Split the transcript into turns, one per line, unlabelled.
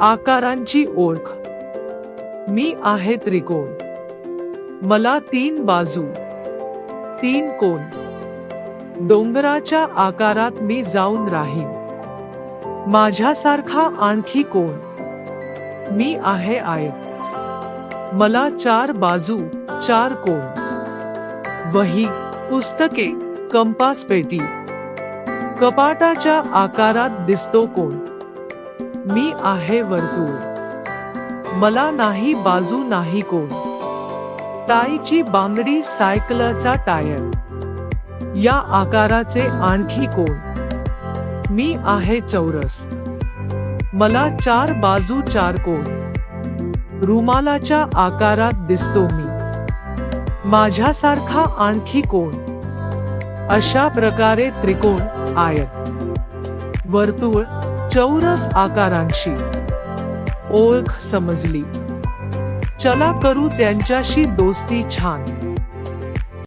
आकारांची ओळख. मी आहे त्रिकोण. मला तीन बाजू तीन कोण डोंगराच्या आकारात मी जाऊन राहीन. माझ्यासारखा आणखी कोण? मी आहे आयत. मला चार बाजू चार कोण वही पुस्तके कंपास पेटी. कपाटाच्या आकारात दिसतो कोण मी आहे वर्तुळ. मला नाही बाजू नाही कोण. टाईची बांगडी सायकलचा टायर. या आकाराचे आणखी कोण. मी आहे चौरस. मला चार बाजू चार कोण. रुमालाच्या आकारात दिसतो मी. माझ्यासारखा आणखी कोण. अशा प्रकारे त्रिकोण आयत. वर्तुळ चौरस आकारांशी ओळख समजली. चला करू त्यांच्याशी दोस्ती छान.